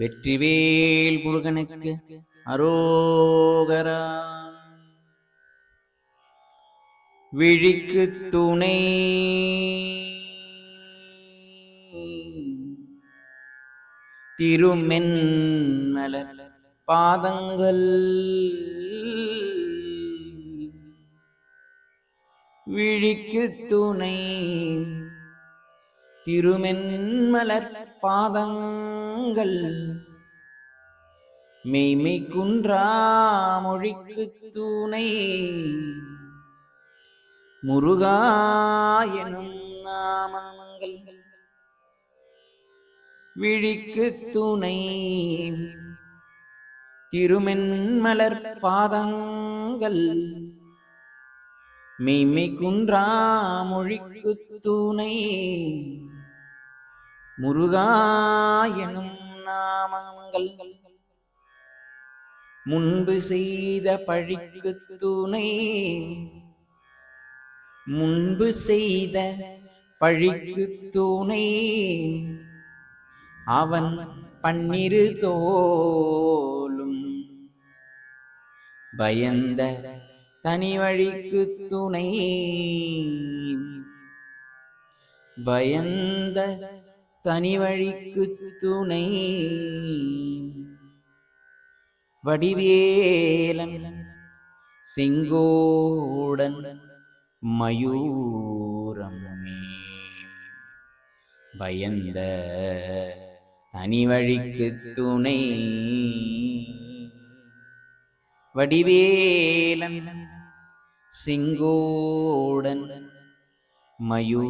வெற்றிவேல் முருகனுக்கு அரோகரா. விழிக்கு துணை. திருமென்மலர் பாதங்கள். விழிக்கு துணை. திருமென்மலர் பாதங்கள் மெய்மை குன்றா மொழிக்கு தூணை. முருகா எனும் நாமங்கள் விழிக்கு துணை. திருமென்மலர் பாதங்கள் மெய்மை குன்றா மொழிக்கு துணை. முருகா எனும் நாமங்கள் முன்பு செய்த பழிக்கு துணை. முன்பு செய்த பழிக்கு துணை. அவன் பன்னிரு தோலும் பயந்த தனி வழிக்கு துணை. பயந்த தனி வழிக்கு துணை. வடிவேலன் செங்கோடன் மயூரமுமே பயந்த தனி வழிக்கு துணை. வடிவேலன் சிங்கோடன் மயூ